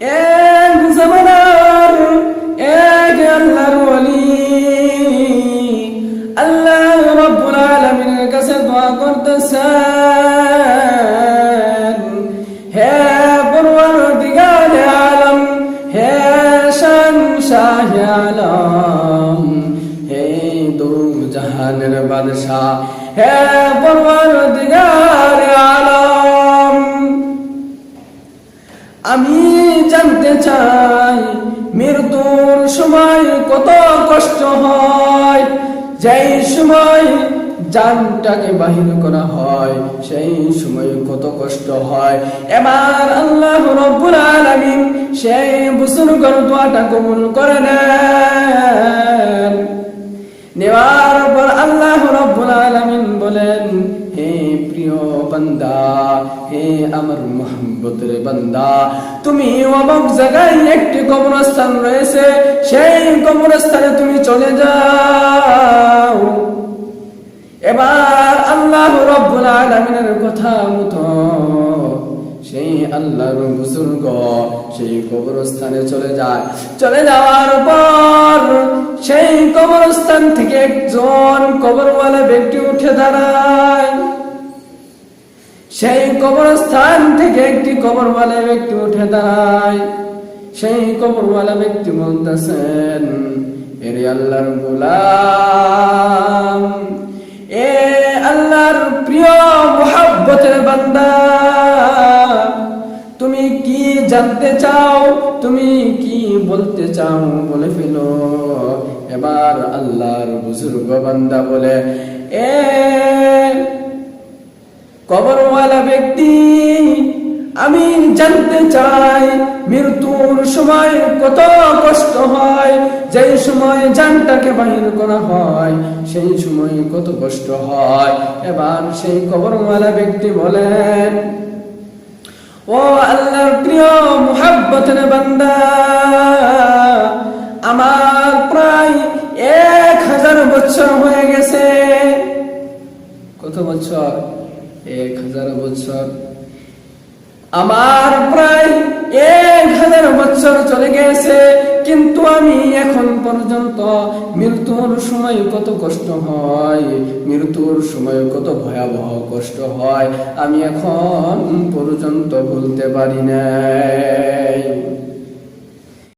এক জামানার এক আল্লাহর ওয়ালি আল্লাহ রাব্বুল আলামিনের কাছে দোয়া করতেছেন হে পরওয়ারদিগার আলম হে শান শাহ আলম হে দু জাহানের বাদশাহ হে পরওয়ারদিগার আলম যেই সময় জানটাকে বাহির করা হয়, সেই সময় কত কষ্ট হয়। এবার আল্লাহ রব্বুল আলামিন সেই দোয়াটা কবুল করে নেন। নেওয়ার পর আল্লাহ রব্বুল আলামিন বলেন, হে প্রিয় বান্দা, হে আমার মোহাম্মতের বান্দা, তুমি অমুক জায়গায় একটি কবরস্থান রয়েছে, সেই কবরস্থানে তুমি চলে যাও। এবার আল্লাহ রব্বুল আলামিনের কথা মতো সেই আল্লাহর বুজুর্গ সেই কবরস্থানে চলে যায়। চলে যাওয়ার পর সেই কবরস্থান থেকে একজন কবরওয়ালা ব্যক্তি উঠে দাঁড়ায়। সেই কবরস্থান থেকে একটি কবরওয়ালা ব্যক্তি উঠে দাঁড়ায়। সেই কবরওয়ালা ব্যক্তি বলতেছেন, এরে আল্লাহর গোলাম, এ আল্লাহর প্রিয় মোহাব্বতের বান্দা, তুমি কি জানতে চাও? তুমি কি বলতে চাও? বলে ফেলো। এবার আল্লাহর বুজুর্গ বান্দা বলে, এ কবরওয়ালা ব্যক্তি, আমি জানতে চাই সময় কত কষ্ট হয়, যেই সময় জানটাকে বাহির করা হয়, সেই সময় কত কষ্ট হয়। এবার সেই কবরওয়ালা ব্যক্তি বলেন, ও আল্লাহর প্রিয় মুহাব্বতের বান্দা, আমার প্রায় এক হাজার বছর হয়ে গেছে। কত বছর? এক হাজার বছর। আমার প্রায় এক হাজার বছর চলে গেছে, কিন্তু আমি এখন পর্যন্ত মৃত্যুর সময় কত কষ্ট হয়, মৃত্যুর সময় কত ভয়াবহ কষ্ট হয়, আমি এখন পর্যন্ত বলতে পারি নাই।